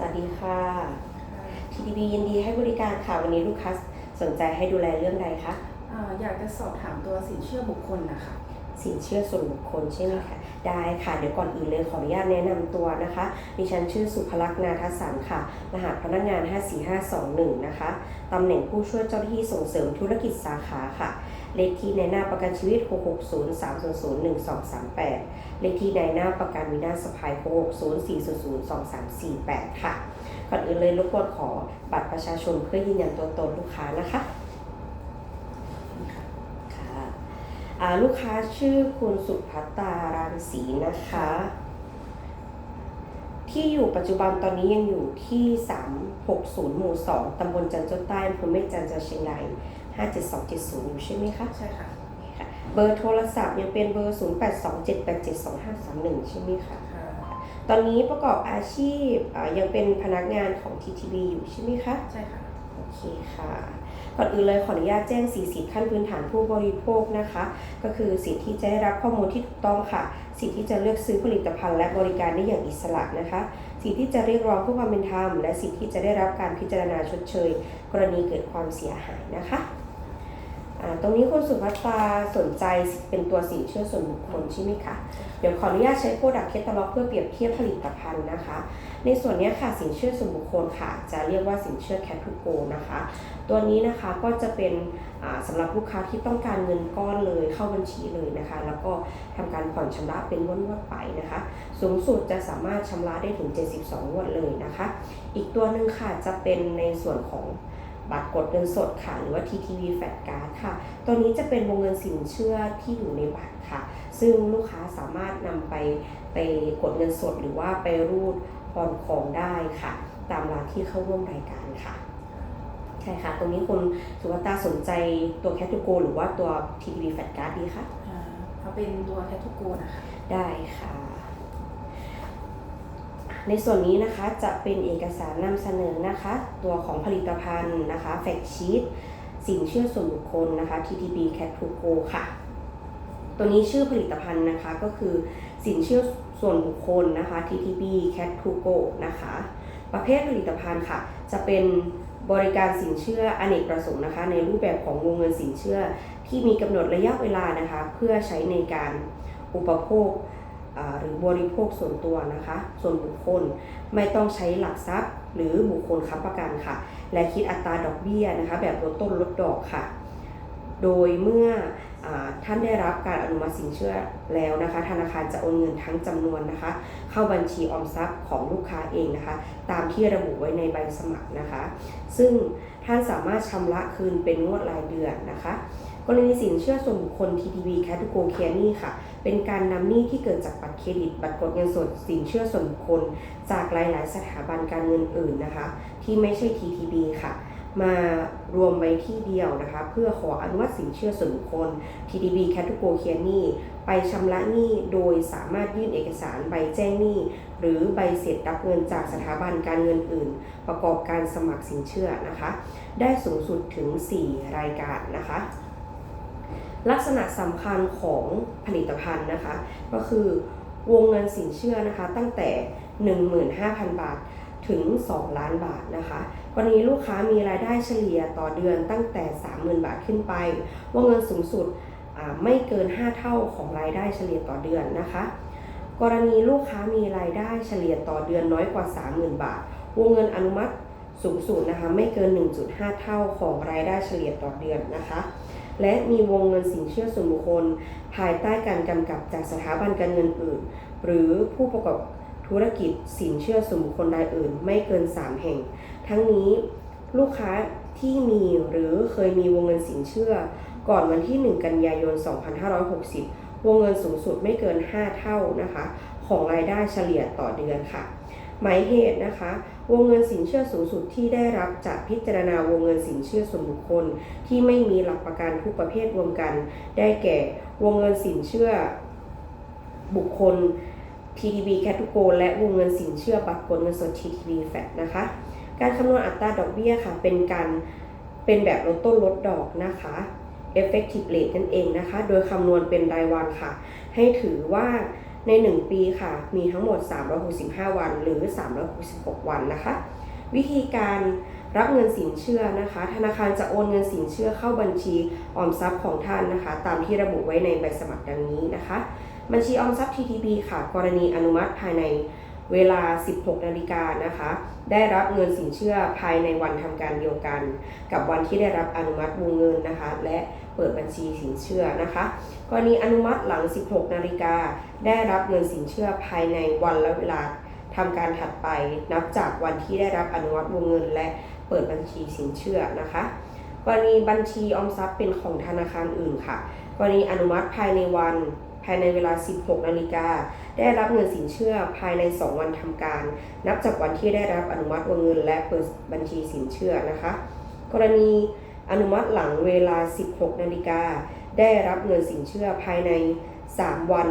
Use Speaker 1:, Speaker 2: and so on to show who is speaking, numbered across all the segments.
Speaker 1: สวัสดีค่ะ TTB ยินดีให้บริการค่ะ วันนี้ลูกค้าสนใจให้ดูแลเรื่องใดคะ
Speaker 2: อ่าอยากจะสอบถามตัวสินเชื่อบุคคลนะคะ
Speaker 1: สินเชื่อส่วนบุคคลใช่ไหมคะ ได้ค่ะ เดี๋ยวก่อนอื่นเลยขออนุญาตแนะนำตัวนะคะ ดิฉันชื่อสุภลักษณ์นาทสันค่ะ รหัสพนักงาน 54521 นะคะ ตำแหน่งผู้ช่วยเจ้าหน้าที่ส่งเสริมธุรกิจสาขาค่ะ เลขที่ในหน้าประกันชีวิต 660 300 1238 เลขที่ในหน้าประกันวินาศภัย 660 400 2348 ค่ะ ก่อนอื่นเลยรบกวนขอบัตรประชาชนเพื่อยืนยันตัวตนลูกค้านะคะค่ะลูกค้าชื่อคุณสุภัตตารังสีนะคะ ที่อยู่ปัจจุบันตอนนี้ยังอยู่ที่ 360 หมู่ 2 ตำบลจันเจ้าใต้อำเภอแม่จันจังเชียงราย 57270อยู่ใช่ไหมคะ
Speaker 2: ใช่ค่ะ
Speaker 1: ค่ะ เบอร์โทรศัพท์ยังเป็นเบอร์0827872531ใช่ไหมคะ
Speaker 2: ค่ะ
Speaker 1: ตอนนี้ประกอบอาชีพอ่ายังเป็นพนักงานของ TTB อยู่ใช่ไหมคะ
Speaker 2: ใช่ค่ะ
Speaker 1: โอเคค่ะ ก่อนอื่นเลยขออนุญาตแจ้งสีสิทธิขั้นพื้นฐานผู้บริโภคนะคะ ก็คือสิทธิที่จะได้รับข้อมูลที่ถูกต้องค่ะ สิทธิที่จะเลือกซื้อผลิตภัณฑ์และบริการได้อย่างอิสระนะคะ สิทธิที่จะเรียกร้องเพื่อความเป็นธรรม และสิทธิที่จะได้รับการพิจารณาชดเชย กรณีเกิดความเสียหายนะคะอ่า ตรงนี้คุณสุภัตตาสนใจเป็นตัวสินเชื่อส่วนบุคคลใช่ไหมคะเดี๋ยวขออนุญาตใช้โปรดักต์แคตตาล็อกเพื่อเปรียบเทียบผลิตภัณฑ์นะคะ ในส่วนนี้ค่ะสินเชื่อส่วนบุคคลค่ะ จะเรียกว่าสินเชื่อแคทูโกนะคะ ตัวนี้นะคะก็จะเป็นอ่าสำหรับลูกค้าที่ต้องการเงินก้อนเลยเข้าบัญชีเลยนะคะ แล้วก็ทำการผ่อนชำระเป็นงวดๆไปนะคะ สูงสุดจะสามารถชำระได้ถึง 72งวดเลยนะคะ อีกตัวหนึ่งค่ะจะเป็นในส่วนของ บัตรกดเงินสดค่ะ หรือว่า TTV Fat Card ค่ะ ตัวนี้จะเป็นวงเงินสินเชื่อที่อยู่ในบัตรค่ะ ซึ่งลูกค้าสามารถนำไปไปกดเงินสดหรือว่าไปรูดผ่อนของได้ค่ะ ตามร้านที่เข้าร่วมรายการค่ะ ใช่ค่ะ ตรงนี้คุณสุวัตตาสนใจตัวแคทูโกหรือว่าตัว TTV Fat Card ดีคะ
Speaker 2: อ่าเอาเป็นตัวแคทูโกนะคะ
Speaker 1: ได้ค่ะ ในส่วนนี้นะคะจะเป็นเอกสารนำเสนอนะคะ ตัวของผลิตภัณฑ์นะคะแฟกชีตสินเชื่อส่วนบุคคลนะคะ TTB Cat to Go ค่ะ ตัวนี้ชื่อผลิตภัณฑ์นะคะก็คือสินเชื่อส่วนบุคคลนะคะ TTB Cat to Go นะคะ ประเภทผลิตภัณฑ์ค่ะ จะเป็นบริการสินเชื่ออเนกประสงค์นะคะในรูปแบบของวงเงินสินเชื่อที่มีกำหนดระยะเวลานะคะ เพื่อใช้ในการอุปโภค หรือบริโภคส่วนตัวนะคะ ส่วนบุคคลไม่ต้องใช้หลักทรัพย์ หรือบุคคลค้ำประกันค่ะ และคิดอัตราดอกเบี้ยนะคะ แบบลดต้นลดดอกค่ะ โดยเมื่ออท่านได้รับการอนุมัติสินเชื่อแล้วนะคะ ธนาคารจะโอนเงินทั้งจำนวนนะคะ เข้าบัญชีออมทรัพย์ของลูกค้าเองนะคะ ตามที่ระบุไว้ในใบสมัครนะคะ ซึ่งท่านสามารถชำระคืนเป็นงวดรายเดือนนะคะกรณีสินเชื่อส่วนบุคคล TTB c a t e g o Care นี่ค่ะ เป็นการนำหนี้ที่เกิดจากบัตรเครดิต บัตรกดเงินสดสินเชื่อส่วนบุคคล จากหลาย ๆ สถาบันการเงินอื่นนะคะ ที่ไม่ใช่ TTB ค่ะมารวมไว้ที่เดียวนะคะ เพื่อขออนุมัติสินเชื่อส่วนบุคคล TTB c a t e g o Care นี่ไปชำระหนี้โดยสามารถยื่นเอกสารใบแจ้งหนี้ หรือใบเสร็จรับเงินจากสถาบันการเงินอื่น ประกอบการสมัครสินเชื่อนะคะ ได้สูงสุดถึง 4 รายการนะคะ ลักษณะสำคัญของผลิตภัณฑ์นะคะ ก็คือวงเงินสินเชื่อนะคะ ตั้งแต่ 15,000 บาทถึง 2 ล้านบาทนะคะกรณีลูกค้ามีรายได้เฉลี่ยต่อเดือนตั้งแต่ 30,000 บาทขึ้นไป วงเงินสูงสุดไม่เกิน 5 เท่าของรายได้เฉลี่ยต่อเดือนนะคะ กรณีลูกค้ามีรายได้เฉลี่ยต่อเดือนน้อยกว่า 30,000 บาท วงเงินอนุมัติสูงสุดนะคะไม่เกิน 1.5 เท่าของรายได้เฉลี่ยต่อเดือนนะคะ และมีวงเงินสินเชื่อส่วนบุคคล ภายใต้การกำกับจากสถาบันการเงินอื่น หรือผู้ประกอบธุรกิจสินเชื่อส่วนบุคคลรายอื่น ไม่เกิน 3 แห่ง ทั้งนี้ลูกค้าที่มีหรือเคยมีวงเงินสินเชื่อ ก่อนวันที่ 1 กันยายน 2560 วงเงินสูงสุดไม่เกิน 5 เท่านะคะ ของรายได้เฉลี่ยต่อเดือนค่ะ หมายเหตุนะคะ วงเงินสินเชื่อสูงสุดที่ได้รับจะพิจารณาวงเงินสินเชื่อส่วนบุคคล ที่ไม่มีหลักประกันทุกประเภทรวมกัน ได้แก่ วงเงินสินเชื่อบุคคล TTB c a t e g o และวงเงินสินเชื่อบัตรกดเงินสด TTB Fat นะคะ การคำนวณอัตราดอกเบี้ยค่ะ เป็นการเป็นแบบลดต้นลดดอกนะคะ effective rate นั่นเองนะคะ โดยคำนวณเป็นรายวันค่ะ ให้ถือว่า ใน 1 ปีค่ะ มีทั้งหมด 365 วันหรือ 366 วันนะคะ วิธีการรับเงินสินเชื่อนะคะ ธนาคารจะโอนเงินสินเชื่อเข้าบัญชีออมทรัพย์ของท่านนะคะ ตามที่ระบุไว้ในใบสมัครดังนี้นะคะ บัญชีออมทรัพย์ TTB ค่ะ กรณีอนุมัติภายใน เวลา 16 นาฬิกานะคะ ได้รับเงินสินเชื่อภายในวันทำการเดียวกัน กับวันที่ได้รับอนุมัติวงเงินนะคะ และเปิดบัญชีสินเชื่อนะคะกรณีอนุมัติหลัง 16 นาฬิกา ได้รับเงินสินเชื่อภายในวันและเวลาทำการถัดไปนับจากวันที่ได้รับอนุมัติวงเงิน และเปิดบัญชีสินเชื่อนะคะกรณีบัญชีออมทรัพย์เป็นของธนาคารอื่นค่ะ กรณีอนุมัติภายในวันายในเวลา 16 นาฬิกา ได้รับเงินสินเชื่อภายใน 2 วันทำการ นับจากวันที่ได้รับอนุมัติวงเงินและเปิดบัญชีสินเชื่อนะคะ กรณีอนุมัติหลังเวลา 16 นาฬิกา ได้รับเงินสินเชื่อภายใน 3 วัน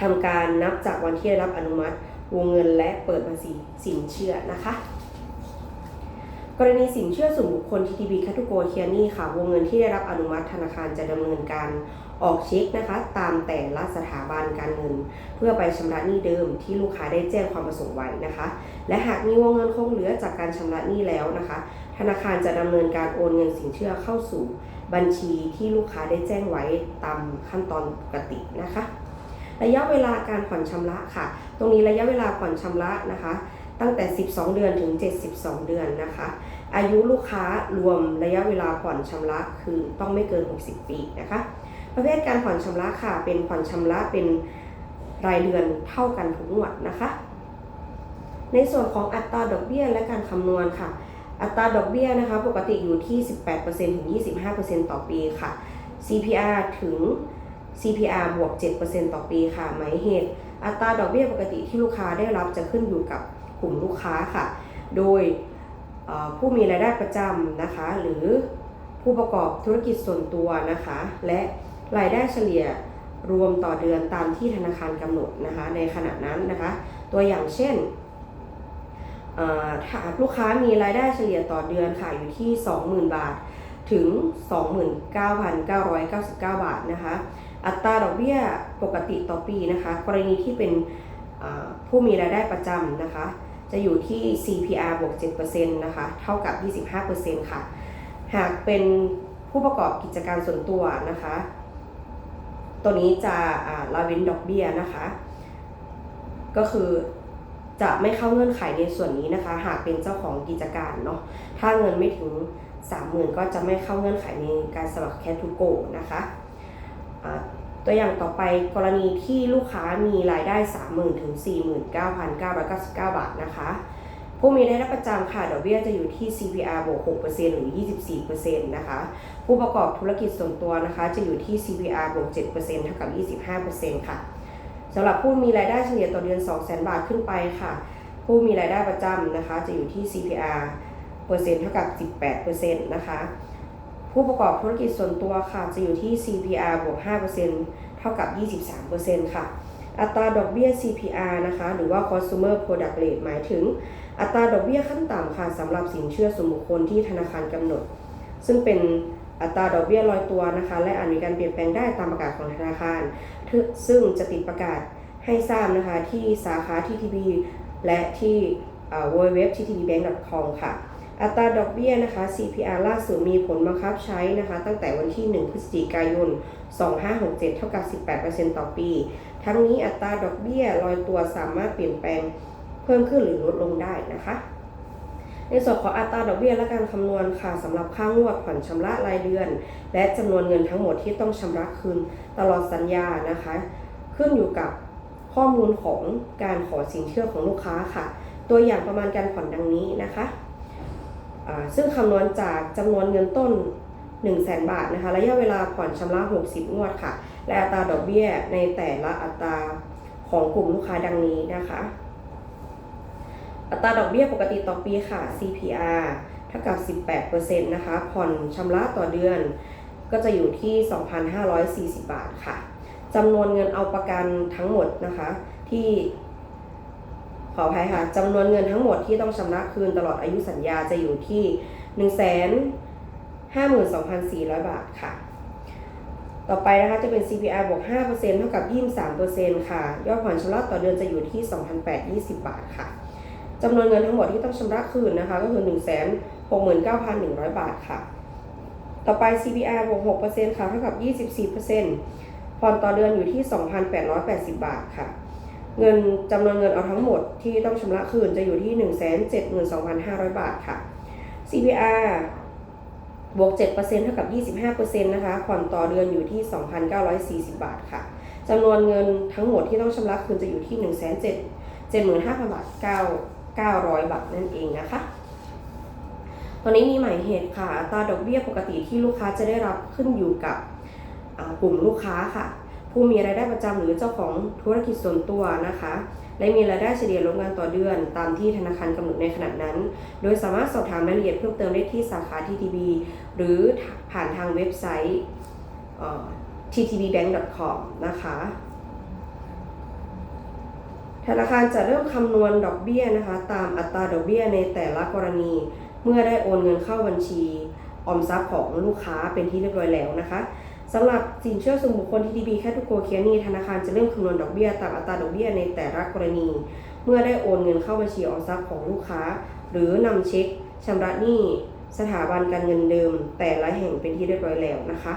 Speaker 1: ทำการนับจากวันที่ได้รับอนุมัติวงเงินและเปิดบัญชีสินเชื่อนะคะ กรณีสินเชื่อส่วนบุคคล TTB c a t e g o r y นี่ค่ะ วงเงินที่ได้รับอนุมัติธนาคารจะดำเนินการออกเช็คนะคะ ตามแต่ละสถาบันการเงิน เพื่อไปชำระหนี้เดิมที่ลูกค้าได้แจ้งความประสงค์ไว้นะคะ และหากมีวงเงินคงเหลือจากการชำระหนี้แล้วนะคะ ธนาคารจะดำเนินการโอนเงินสินเชื่อเข้าสู่บัญชีที่ลูกค้าได้แจ้งไว้ตามขั้นตอนปกตินะคะ ระยะเวลาการผ่อนชำระค่ะ ตรงนี้ระยะเวลาผ่อนชำระนะคะ ตั้งแต่ 12 เดือนถึง 72 เดือนนะคะ อายุลูกค้ารวมระยะเวลาผ่อนชำระคือต้องไม่เกิน 60 ปีนะคะ ประเภทการผ่อนชำระค่ะ เป็นผ่อนชำระเป็นรายเดือนเท่ากันทุกงวดนะคะ ในส่วนของอัตราดอกเบี้ยและการคำนวณค่ะ อัตราดอกเบี้ยนะคะ ปกติอยู่ที่ 18%ถึง 25%ต่อปีค่ะ CPR ถึง CPR บวก 7%ต่อปีค่ะ หมายเหตุ อัตราดอกเบี้ยปกติที่ลูกค้าได้รับจะขึ้นอยู่กับ กลุ่มลูกค้าค่ะ โดยผู้มีรายได้ประจำนะคะ หรือผู้ประกอบธุรกิจส่วนตัวนะคะ และรายได้เฉลี่ยรวมต่อเดือนตามที่ธนาคารกำหนดนะคะ ในขณะนั้นนะคะ ตัวอย่างเช่นถ้าลูกค้ามีรายได้เฉลี่ยต่อเดือนค่ะอยู่ที่ 20,000 บาทถึง 29,999 บาทนะคะ อัตราดอกเบี้ยปกติต่อปีนะคะ กรณีที่เป็นผู้มีรายได้ประจำนะคะ จะอยู่ที่ CPR บวก7%นะคะ เท่ากับ 25%ค่ะ หากเป็นผู้ประกอบกิจการส่วนตัวนะคะ ตัวนี้จะอ่าละเว้นดอกเบี้ยนะคะ ก็คือจะไม่เข้าเงื่อนไขในส่วนนี้นะคะ หากเป็นเจ้าของกิจการเนาะ ถ้าเงินไม่ถึง 30,000 ก็จะไม่เข้าเงื่อนไขในการสมัครแคทูโกนะคะ ตัวอย่างต่อไปกรณีที่ลูกค้ามีรายได้ 30,000 ถึง 49,999 บาทนะคะ ผู้มีรายได้ประจำค่ะดอกเบี้ยจะอยู่ที่ CPR บวก 6%หรือ 24%นะคะ ผู้ประกอบธุรกิจส่วนตัวนะคะ จะอยู่ที่ CPR บวก 7%เท่ากับ 25%ค่ะสำหรับผู้มีรายได้เฉลี่ยต่อเดือน 200,000 บาทขึ้นไปค่ะ ผู้มีรายได้ประจำนะคะ จะอยู่ที่ CPR เปอร์เซ็นต์เท่ากับ 18%นะคะ ผู้ประกอบธุรกิจส่วนตัวค่ะ จะอยู่ที่ CPR บวก 5%เท่ากับ 23%ค่ะ อัตราดอกเบี้ย CPR นะคะ หรือว่า Consumer Product Rate หมายถึง อัตราดอกเบี้ยขั้นต่ำค่ะสำหรับสินเชื่อส่วนบุคคลที่ธนาคารกำหนด ซึ่งเป็นอัตราดอกเบี้ยลอยตัวนะคะ และอาจมีการเปลี่ยนแปลงได้ตามประกาศของธนาคาร ซึ่งจะติดประกาศให้ทราบนะคะที่สาขา TTB และที่ www.ttbbank.com ค่ะ อัตราดอกเบี้ยนะคะ CPR ล่าสุดมีผลบังคับใช้นะคะ ตั้งแต่วันที่ 1 พฤศจิกายน 2567 เท่ากับ 18%ต่อปี ทั้งนี้อัตราดอกเบี้ยลอยตัวสามารถเปลี่ยนแปลงเพิ่มขึ้นหรือลดลงได้นะคะ ในส่วนของอัตราดอกเบี้ยและการคำนวณค่ะสำหรับค่างวดผ่อนชำระรายเดือน และจำนวนเงินทั้งหมดที่ต้องชำระคืนตลอดสัญญานะคะ ขึ้นอยู่กับข้อมูลของการขอสินเชื่อของลูกค้าค่ะ ตัวอย่างประมาณการผ่อนดังนี้นะคะ ซึ่งคำนวณจากจำนวนเงินต้น 1 0 0 0 0แบาทนะคะระยะเวลาผ่อนชำระ 60 งวดค่ะ และอัตราดอกเบี้ยในแต่ละอัตราของกลุ่มลูกค้าดังนี้นะคะ อัตราดอกเบี้ยปกติต่อปีค่ะ CPR เท่ากับ 18%นะคะผ่อนชำระต่อเดือนก็จะอยู่ที่ 2,540 บาทค่ะจำนวนเงินเอาประกันทั้งหมดนะคะที่ ขออภัยค่ะจำนวนเงินทั้งหมดที่ต้องชำระคืนตลอดอายุสัญญาจะอยู่ที่ 1 5 2 4 0 0 บาทค่ะ ต่อไปนะคะจะเป็น CPI บวก 5%เท่ากับ 23%ค่ะ ยอดผ่อนชำระต่อเดือนจะอยู่ที่ 2,820 บาทค่ะจำนวนเงินทั้งหมดที่ต้องชำระคืนนะคะ ก็คือ 169,100 บาทค่ะ ต่อไป CPI บวก 6%ค่ะเท่ากับ 24%ผ่อนต่อเดือนอยู่ที่ 2,880 บาทค่ะ เงินจำนวนเงินเอาทั้งหมดที่ต้องชำระคืนจะอยู่ที่ 172,500 บาทค่ะ CPR บวก 7%เท่ากับ 25%นะคะผ่อนต่อเดือนอยู่ที่ 2,940 บาทค่ะจำนวนเงินทั้งหมดที่ต้องชำระคืนจะอยู่ที่ 1 7 75,000บาท9 900 บาทนั่นเองนะคะ ตอนนี้มีหมายเหตุค่ะตราดอกเบี้ยปกติที่ลูกค้าจะได้รับขึ้นอยู่กับกลุ่มลูกค้าค่ะ ผู้มีรายได้ประจำหรือเจ้าของธุรกิจส่วนตัวนะคะ และมีรายได้เฉลี่ยรวมกันต่อเดือน ตามที่ธนาคารกำหนดในขณะนั้น โดยสามารถสอบถามรายละเอียดเพิ่มเติมได้ที่สาขา TTB หรือผ่านทางเว็บไซต์ ttbbank.com นะคะธนาคารจะเริ่มคำนวณดอกเบี้ยนะคะ ตามอัตราดอกเบี้ยในแต่ละกรณี เมื่อได้โอนเงินเข้าบัญชีออมทรัพย์ของลูกค้าเป็นที่เรียบร้อยแล้วนะคะ สำหรับสินเชื่อส่วนบุคคล TTB แค่ทุกโกเคียนีธนาคารจะเริ่มคำนวณดอกเบี้ยตามอัตราดอกเบี้ยในแต่ละกรณี เมื่อได้โอนเงินเข้าบัญชีออมทรัพย์ของลูกค้า หรือนำเช็คชำระหนี้สถาบันการเงินเดิม แต่ละแห่งเป็นที่เรียบร้อยแล้วนะคะ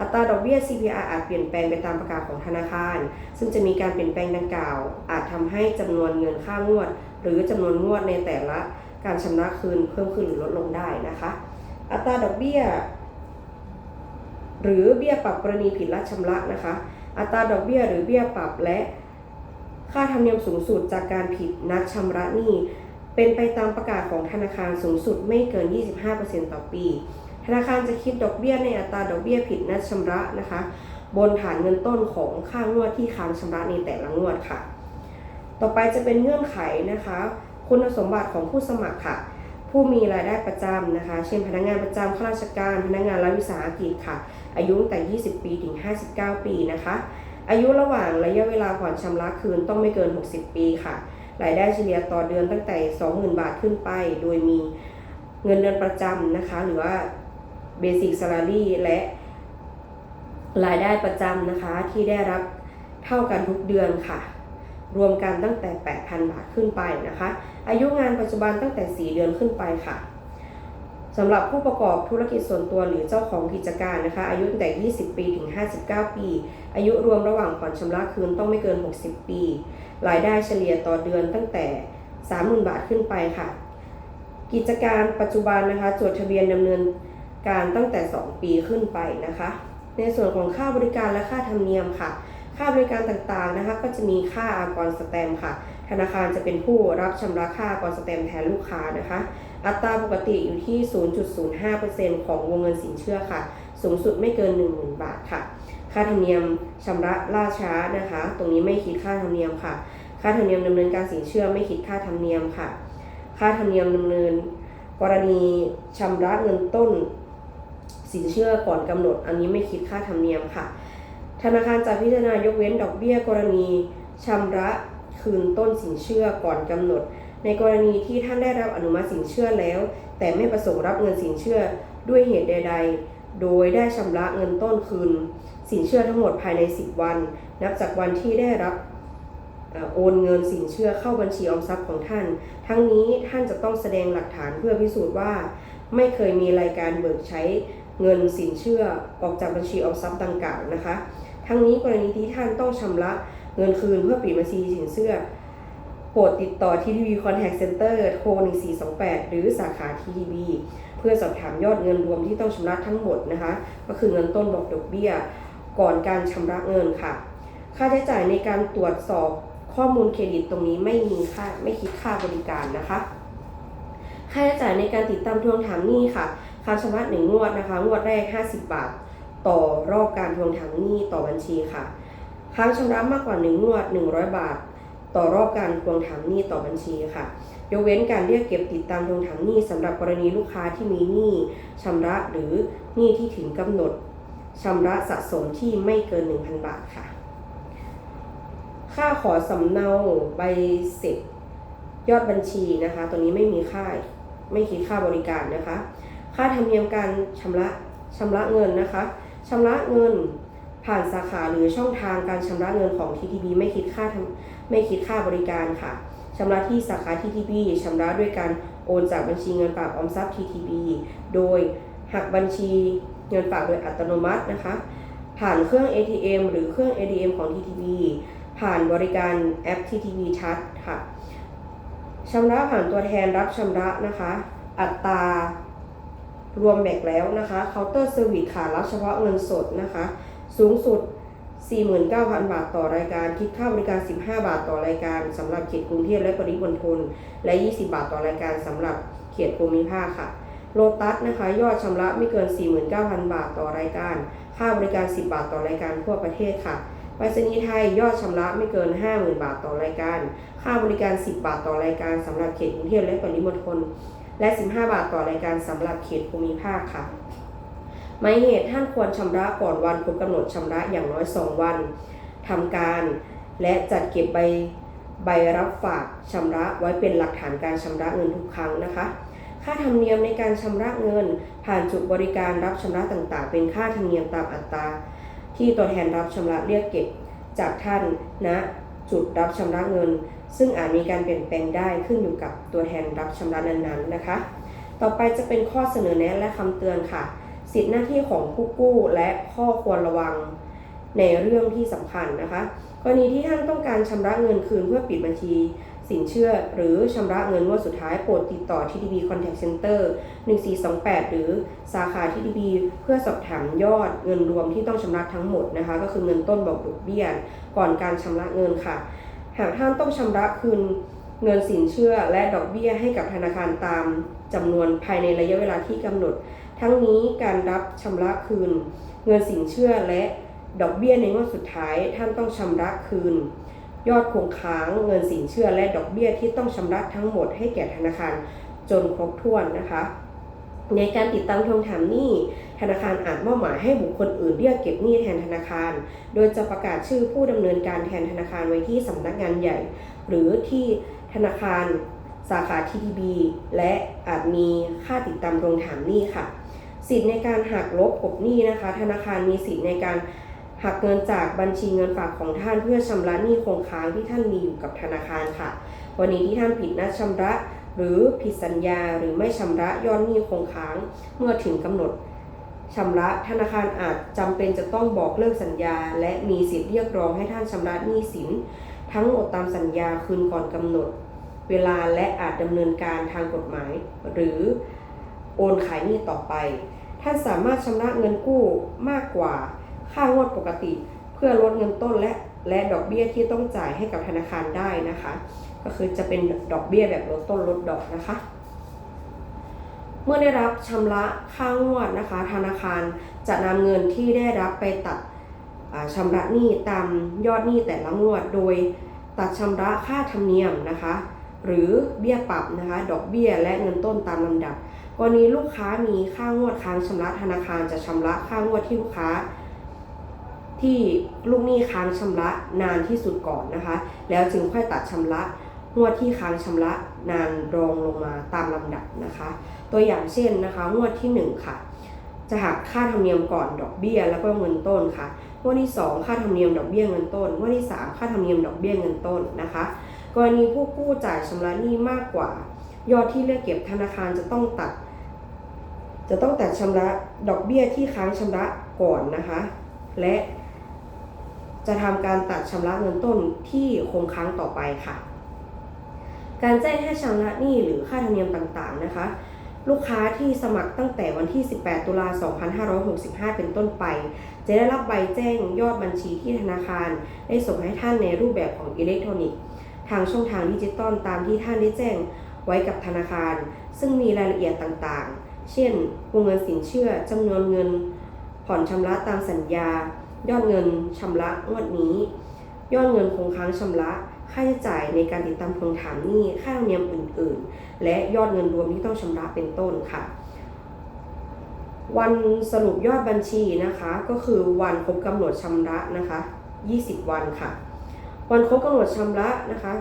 Speaker 1: อัตราดอกเบี้ย CPR อาจเปลี่ยนแปลงไปตามประกาศของธนาคาร ซึ่งจะมีการเปลี่ยนแปลงดังกล่าว อาจทำให้จำนวนเงินค่างวด หรือจำนวนงวดในแต่ละการชำระคืนเพิ่มขึ้นหรือลดลงได้นะคะ อัตราดอกเบี้ย หรือเบี้ยปรับกรณีผิดนัดชำระนะคะ อัตราดอกเบี้ยหรือเบี้ยปรับและ ค่าธรรมเนียมสูงสุดจากการผิดนัดชำระหนี้เป็นไปตามประกาศของธนาคารสูงสุดไม่เกิน 25%ต่อปี ธนาคารจะคิดดอกเบี้ยในอัตราดอกเบี้ยผิดนัดชำระนะคะ บนฐานเงินต้นของค่างวดที่ค้างชำระในแต่ละงวดค่ะ ต่อไปจะเป็นเงื่อนไขนะคะ คุณสมบัติของผู้สมัครค่ะ ผู้มีรายได้ประจำนะคะ เช่นพนักงานประจำข้าราชการ พนักงานรัฐวิสาหกิจค่ะ อายุตั้งแต่ 20 ปีถึง 59 ปีนะคะ อายุระหว่างระยะเวลาผ่อนชำระคืนต้องไม่เกิน 60 ปีค่ะ รายได้เฉลี่ยต่อเดือนตั้งแต่ 20,000 บาทขึ้นไป โดยมีเงินเดือนประจำนะคะ หรือว่า Basic Salary และรายได้ประจำนะคะที่ได้รับเท่ากันทุกเดือนค่ะ รวมกันตั้งแต่ 8,000 บาทขึ้นไปนะคะ อายุงานปัจจุบันตั้งแต่ 4 เดือนขึ้นไปค่ะ สำหรับผู้ประกอบธุรกิจส่วนตัวหรือเจ้าของกิจการนะคะ อายุตั้งแต่ 20 ปีถึง 59 ปี อายุรวมระหว่างผ่อนชำระคืนต้องไม่เกิน 60 ปี รายได้เฉลี่ยต่อเดือนตั้งแต่ 30,000 บาทขึ้นไปค่ะ กิจการปัจจุบันนะคะจดทะเบียนดำเนินการตั้งแต่ 2 ปีขึ้นไปนะคะ ในส่วนของค่าบริการและค่าธรรมเนียมค่ะ ค่าบริการต่างๆนะคะ ก็จะมีค่าอากรสแตมค่ะ ธนาคารจะเป็นผู้รับชำระค่าอากรสแตมแทนลูกค้านะคะ อัตราปกติอยู่ที่ 0.05%ของวงเงินสินเชื่อค่ะ สูงสุดไม่เกิน 10,000 บาทค่ะ ค่าธรรมเนียมชำระล่าช้านะคะ ตรงนี้ไม่คิดค่าธรรมเนียมค่ะ ค่าธรรมเนียมดำเนินการสินเชื่อไม่คิดค่าธรรมเนียมค่ะ ค่าธรรมเนียมดำเนิน กรณีชำระเงินต้น สินเชื่อก่อนกำหนด อันนี้ไม่คิดค่าธรรมเนียมค่ะ ธนาคารจะพิจารณายกเว้นดอกเบี้ยกรณีชำระ คืนต้นสินเชื่อก่อนกำหนด ในกรณีที่ท่านได้รับอนุมัติสินเชื่อแล้ว แต่ไม่ประสงค์รับเงินสินเชื่อด้วยเหตุใด ๆ โดยได้ชำระเงินต้นคืน สินเชื่อทั้งหมดภายใน 10 วัน นับจากวันที่ได้รับโอนเงินสินเชื่อเข้าบัญชีออมทรัพย์ของท่าน ทั้งนี้ท่านจะต้องแสดงหลักฐานเพื่อพิสูจน์ว่า ไม่เคยมีรายการเบิกใช้เงินสินเชื่อออกจากบัญชีออมทรัพย์ดังกล่าวนะคะ ทั้งนี้กรณีที่ท่านต้องชำระ เงินคืนเพื่อปิดบัญชีสินเชื่อโปรดติดต่อ TTB Contact Center โทร 1428 หรือสาขา TTB เพื่อสอบถามยอดเงินรวมที่ต้องชำระทั้งหมดนะคะ ก็คือเงินต้นบอกดอกเบี้ย ก่อนการชำระเงินค่ะ ค่าใช้จ่ายในการตรวจสอบข้อมูลเครดิตตรงนี้ไม่มีค่าไม่คิดค่าบริการนะคะ ค่าใช้จ่ายในการติดตามทวงถามหนี้ค่ะค้างชำระหนึ่งงวดนะคะ งวดแรก 50 บาท ต่อรอบการทวงถามหนี้ต่อบัญชีค่ะ ค้างชำระมากกว่า1งวด 100 บาท ต่อรอบการทวงถามหนี้ต่อบัญชีค่ะ ยกเว้นการเรียกเก็บติดตามทวงถามหนี้สำหรับกรณีลูกค้าที่มีหนี้ชำระหรือหนี้ที่ถึงกำหนดชำระสะสมที่ไม่เกิน 1,000 บาทค่ะ ค่าขอสำเนาใบเสร็จยอดบัญชีนะคะ ตัวนี้ไม่มีค่าไม่คิดค่าบริการนะคะ ค่าธรรมเนียมการชำระชำระเงินนะคะชำระเงิน ผ่านสาขาหรือช่องทางการชำระเงินของ TTB ไม่คิดค่าไม่คิดค่าบริการค่ะชำระที่สาขา TTB ชำระด้วยการโอนจากบัญชีเงินฝากออมทรัพย์ TTB โดยหักบัญชีเงินฝากโดยอัตโนมัตินะคะ ผ่านเครื่อง ATM หรือเครื่อง ATM ของ TTB ผ่านบริการแอป TTB Touch ค่ะชำระผ่านตัวแทนรับชำระนะคะ อัตรารวมแบกแล้วนะคะเคาน์เตอร์เซอร์วิสค่ะรับเฉพาะเงินสดนะคะ สูงสุด 49,000 บาทต่อรายการ คิดค่าบริการ 15 บาทต่อรายการสำหรับเขตกรุงเทพและปริมณฑลและ 20 บาทต่อรายการสำหรับเขตภูมิภาคค่ะโลตัสนะคะ ยอดชำระไม่เกิน 49,000 บาทต่อรายการ ค่าบริการ 10 บาทต่อรายการทั่วประเทศค่ะไปรษณีย์ไทยยอดชำระไม่เกิน 50,000 บาทต่อรายการ ค่าบริการ 10 บาทต่อรายการสำหรับเขตกรุงเทพและปริมณฑลและ 15 บาทต่อรายการสำหรับเขตภูมิภาคค่ะ หมายเหตุท่านควรชำระก่อนวันครบกำหนดชำระอย่างน้อย 2 วันทำการและจัดเก็บใบใบรับฝากชำระไว้เป็นหลักฐานการชำระเงินทุกครั้งนะคะ ค่าธรรมเนียมในการชำระเงิน ผ่านจุดบริการรับชำระต่างๆ เป็นค่าธรรมเนียมตามอัตรา ที่ตัวแทนรับชำระเรียกเก็บจากท่านณจุดรับชำระเงิน ซึ่งอาจมีการเปลี่ยนแปลงได้ขึ้นอยู่กับตัวแทนรับชำระนั้นๆนะคะ ต่อไปจะเป็นข้อเสนอแนะและคำเตือนค่ะ สิทธิหน้าที่ของผู้กู้และข้อควรระวังในเรื่องที่สำคัญนะคะกรณีที่ท่านต้องการชำระเงินคืนเพื่อปิดบัญชี สินเชื่อ หรือชำระเงินงวดสุดท้ายโปรดติดต่อ TTB Contact Center 1428 หรือสาขา TTB เพื่อสอบถามยอดเงินรวมที่ต้องชำระทั้งหมดนะคะ ก็คือเงินต้นบอกดอกเบี้ยก่อนการชำระเงินค่ะ หากท่านต้องชำระคืน เงินสินเชื่อและดอกเบี้ยให้กับธนาคารตามจำนวนภายในระยะเวลาที่กำหนด ทั้งนี้การรับชำระคืน เงินสินเชื่อและดอกเบี้ยในงวดสุดท้ายท่านต้องชำระคืน ยอดคงค้างเงินสินเชื่อและดอกเบี้ยที่ต้องชำระทั้งหมดให้แก่ธนาคารจนครบถ้วนนะคะ ในการติดตามทวงถามหนี้ธนาคารอาจมอบหมายให้บุคคลอื่นเรียกเก็บหนี้แทนธนาคาร โดยจะประกาศชื่อผู้ดำเนินการแทนธนาคารไว้ที่สำนักงานใหญ่ หรือที่ ธนาคาร สาขา TTB และอาจมีค่าติดตามทวงถามหนี้ค่ะ สิทธิ์ในการหักลบกบหนี้นะคะ ธนาคารมีสิทธิ์ในการหักเงินจากบัญชีเงินฝากของท่านเพื่อชำระหนี้คงค้างที่ท่านมีอยู่กับธนาคารค่ะกรณีที่ท่านผิดนัดชำระ หรือผิดสัญญาหรือไม่ชำระยอดหนี้คงค้าง เมื่อถึงกำหนดชำระธนาคารอาจจำเป็นจะต้องบอกเลิกสัญญา และมีสิทธิ์เรียกร้องให้ท่านชำระหนี้สิน ทั้งหมดตามสัญญาคืนก่อนกำหนด เวลาและอาจดำเนินการทางกฎหมาย หรือโอนขายหนี้ต่อไป ท่านสามารถชำระเงินกู้มากกว่าค่างวดปกติ เพื่อลดเงินต้นและและดอกเบี้ยที่ต้องจ่ายให้กับธนาคารได้นะคะ ก็คือจะเป็นดอกเบี้ยแบบลดต้นลดดอกนะคะ เมื่อได้รับชำระค่างวดนะคะ ธนาคารจะนำเงินที่ได้รับไปตัด ชำระหนี้ตามยอดหนี้แต่ละงวด โดยตัดชำระค่าธรรมเนียมนะคะ หรือเบี้ยปรับนะคะ ดอกเบี้ยและเงินต้นตามลำดับ กรณีลูกค้ามีค่างวดค้างชำระธนาคารจะชำระค่างวดที่ลูกค้า ที่ลูกหนี้ค้างชำระนานที่สุดก่อนนะคะ แล้วจึงค่อยตัดชำระงวดที่ค้างชำระนานรองลงมาตามลำดับนะคะ ตัวอย่างเช่นนะคะ งวดที่ 1 ค่ะ จะหักค่าธรรมเนียมก่อนดอกเบี้ยแล้วก็เงินต้นค่ะ งวดที่ 2 ค่าธรรมเนียมดอกเบี้ยเงินต้นงวดที่ 3 ค่าธรรมเนียมดอกเบี้ยเงินต้นนะคะ กรณีผู้กู้จ่ายชำระหนี้มากกว่า ยอดที่เรียกเก็บธนาคารจะต้องตัด จะต้องตัดชำระดอกเบี้ยที่ค้างชำระก่อนนะคะ และจะทำการตัดชำระเงินต้นที่คงค้างต่อไปค่ะ การแจ้งให้ชำระหนี้หรือค่าธรรมเนียมต่างๆนะคะ ลูกค้าที่สมัครตั้งแต่วันที่ 18 ตุลา 2565 เป็นต้นไป จะได้รับใบแจ้งยอดบัญชีที่ธนาคาร ได้ส่งให้ท่านในรูปแบบของอิเล็กทรอนิกส์ทางช่องทางดิจิตอลตามที่ท่านได้แจ้งไว้กับธนาคาร ซึ่งมีรายละเอียดต่างๆ เช่น วงเงินสินเชื่อจำนวนเงิน ผ่อนชำระตามสัญญา ยอดเงินชำระงวดนี้ ยอดเงินคงค้างชำระ ค่าใช้จ่ายในการติดตามทวงถามหนี้ค่าธรรมเนียมอื่น ๆ และยอดเงินรวมที่ต้องชำระเป็นต้นค่ะ วันสรุปยอดบัญชีนะคะ ก็คือวันครบกำหนดชำระนะคะ 20 วันค่ะ วันครบกำหนดชำระนะคะ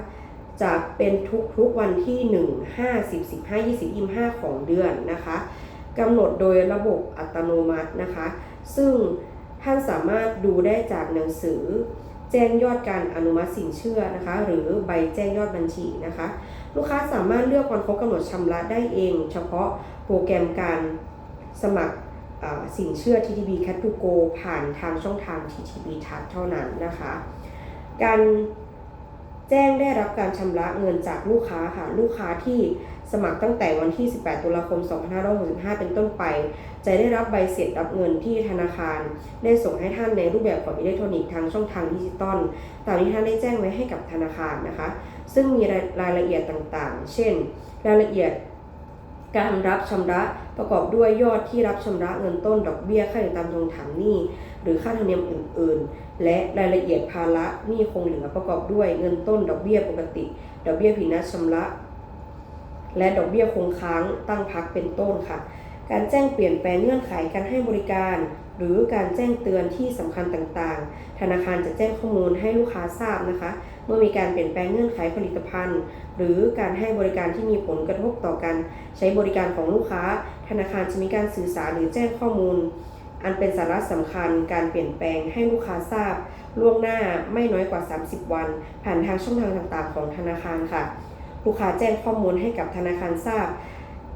Speaker 1: จะเป็นทุกๆวันที่ 1 5 10 15 20 25 ของเดือนนะคะกำหนดโดยระบบอัตโนมัตินะคะ ซึ่งท่านสามารถดูได้จากหนังสือ แจ้งยอดการอนุมัติสินเชื่อนะคะ หรือใบแจ้งยอดบัญชีนะคะ ลูกค้าสามารถเลือกวันครบกำหนดชำระได้เอง เฉพาะโปรแกรมการสมัครสินเชื่อ TTB c a t to Go ผ่านทางช่องทาง TTB Touch เท่านั้นนะคะ การแจ้งได้รับการชำระเงินจากลูกค้าค่ะ ลูกค้าที่ สมัครตั้งแต่วันที่ 18 ตุลาคม 2565 เป็นต้นไป จะได้รับใบเสร็จรับเงินที่ธนาคาร ได้ส่งให้ท่านในรูปแบบของอิเล็กทรอนิกส์ทางช่องทางดิจิตอลตามที่ท่านได้แจ้งไว้ให้กับธนาคารนะคะ ซึ่งมีรายละเอียดต่างๆ เช่น รายละเอียดการรับชำระประกอบด้วยยอดที่รับชำระเงินต้นดอกเบี้ยค่าติดตามทวงถามหนี้ หรือค่าธรรมเนียมอื่น ๆ และรายละเอียดภาระหนี้คงเหลือประกอบด้วยเงินต้นดอกเบี้ยปกติ ดอกเบี้ยผิดนัดชำระ และดอกเบี้ยคงค้างตั้งพักเป็นต้นค่ะ การแจ้งเปลี่ยนแปลงเงื่อนไขการให้บริการ หรือการแจ้งเตือนที่สำคัญต่างๆ ธนาคารจะแจ้งข้อมูลให้ลูกค้าทราบนะคะ เมื่อมีการเปลี่ยนแปลงเงื่อนไขผลิตภัณฑ์ หรือการให้บริการที่มีผลกระทบต่อการใช้บริการของลูกค้า ธนาคารจะมีการสื่อสารหรือแจ้งข้อมูล อันเป็นสาระสำคัญการเปลี่ยนแปลงให้ลูกค้าทราบ ล่วงหน้าไม่น้อยกว่า 30 วัน ผ่านทางช่องทางต่างๆ ของธนาคารค่ะ ลูกค้าแจ้งข้อมูลให้กับธนาคารทราบ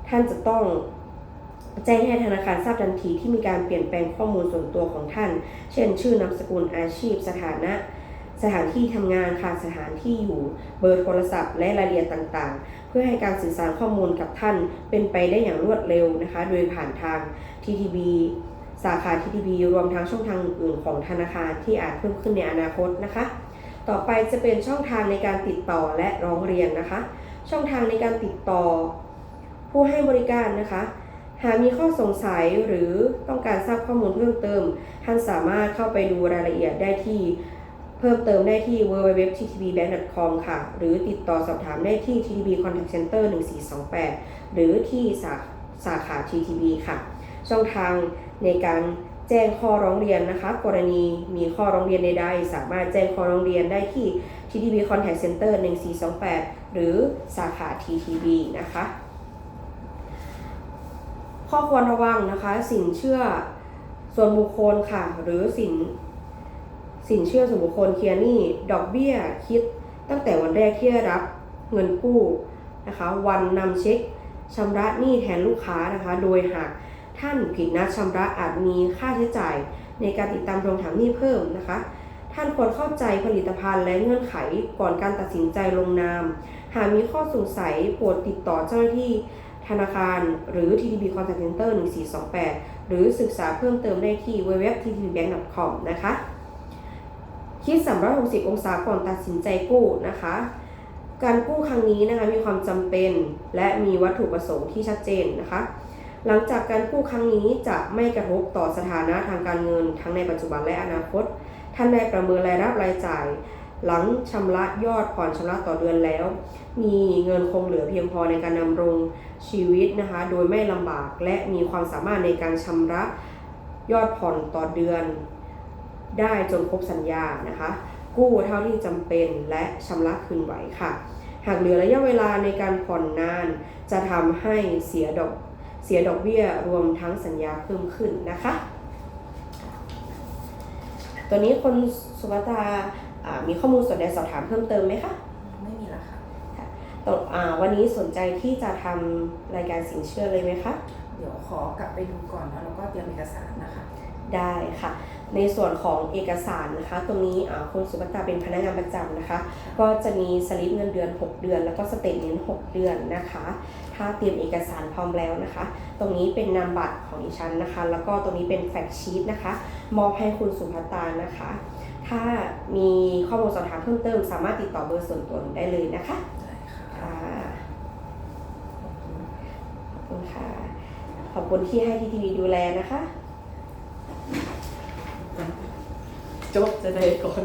Speaker 1: ท่านจะต้องแจ้งให้ธนาคารทราบทันทีที่มีการเปลี่ยนแปลงข้อมูลส่วนตัวของท่าน เช่น ชื่อนามสกุลอาชีพ สถานะ สถานที่ทำงานค่ะสถานที่อยู่เบอร์โทรศัพท์ และรายละเอียดต่างๆ เพื่อให้การสื่อสารข้อมูลกับท่านเป็นไปได้อย่างรวดเร็วนะคะ โดยผ่านทาง TTB สาขา TTB รวมทั้งช่องทางอื่นๆของธนาคารที่อาจเพิ่มขึ้นในอนาคตนะคะ ต่อไปจะเป็นช่องทางในการติดต่อและร้องเรียนนะคะ ช่องทางในการติดต่อ ผู้ให้บริการนะคะ หากมีข้อสงสัยหรือต้องการทราบข้อมูลเพิ่มเติม ท่านสามารถเข้าไปดูรายละเอียดได้ที่เพิ่มเติมได้ที่ www.ttbbank.com ค่ะ หรือติดต่อสอบถามได้ที่ TTB Contact Center 1428 หรือที่สาสาขา TTB ค่ะ ช่องทางในการ แจ้งข้อร้องเรียนนะคะ กรณีมีข้อร้องเรียนใดๆ สามารถแจ้งข้อร้องเรียนได้ที่ TTB Contact Center 1428 หรือสาขา TTB นะคะ ข้อควรระวังนะคะ สินเชื่อส่วนบุคคลค่ะ หรือสินสินเชื่อส่วนบุคคลเคลียร์หนี้ดอกเบี้ยคิด ตั้งแต่วันแรกที่ได้รับเงินกู้นะคะ วันนำเช็คชำระหนี้แทนลูกค้านะคะ โดยหาก ท่านผิดนัดชำระอาจมีค่าใช้จ่ายในการติดตามทวงถามหนี้เพิ่มนะคะ ท่านควรเข้าใจผลิตภัณฑ์และเงื่อนไขก่อนการตัดสินใจลงนาม หากมีข้อสงสัยโปรดติดต่อเจ้าหน้าที่ธนาคาร หรือ TTB Contact Center 1428 หรือศึกษาเพิ่มเติมได้ที่ www.ttbbank.com นะคะ คิด 360 องศาก่อนตัดสินใจกู้นะคะ การกู้ครั้งนี้นะคะมีความจำเป็นและมีวัตถุประสงค์ที่ชัดเจนนะคะ หลังจากการกู้ครั้งนี้จะไม่กระทบต่อสถานะทางการเงิน ทั้งในปัจจุบันและอนาคต ท่านได้ประเมินรายรับรายจ่าย หลังชำระยอดผ่อนชำระต่อเดือนแล้ว มีเงินคงเหลือเพียงพอในการดำรงชีวิตนะคะ โดยไม่ลำบากและมีความสามารถในการชำระยอดผ่อนต่อเดือน ได้จนครบสัญญานะคะ กู้เท่าที่จำเป็นและชำระคืนไหวค่ะ หากเหลือระยะเวลาในการผ่อนนาน จะทำให้เสียดอก เสียดอกเบี้ยรวมทั้งสัญญาเพิ่มขึ้นนะคะ ตัวนี้คนสุภัตราอ่ามีข้อมูลส่วนใดสอบถามเพิ่มเติมไหมคะ
Speaker 2: ไม่มีละค่ะ
Speaker 1: ตกอ่าวันนี้สนใจที่จะทำรายการสินเชื่อเลยไหมคะ
Speaker 2: เดี๋ยวขอกลับไปดูก่อนนะแล้วก็เตรียมเอกสารนะคะ
Speaker 1: ได้ค่ะ ในส่วนของเอกสารนะคะ ตรงนี้อ่าคุณสุภัตราเป็นพนักงานประจำนะคะ ก็จะมีสลิปเงินเดือน 6 เดือน แล้วก็สเตทเมนต์6เดือนนะคะ ถ้าเตรียมเอกสารพร้อมแล้วนะคะ ตรงนี้เป็นนามบัตรของดิฉันนะคะ แล้วก็ตรงนี้เป็นแฟกชีตนะคะ มอบให้คุณสุภัตรานะคะ ถ้ามีข้อมูลสอบถามเพิ่มเติม สามารถติดต่อเบอร์ส่วนตัวหนูได้เลยนะคะ
Speaker 2: ได้ค่ะ
Speaker 1: ค่ะขอบคุณค่ะ ขอบคุณที่ให้ทีทีวีดูแลนะคะจบ จะได้ก่อน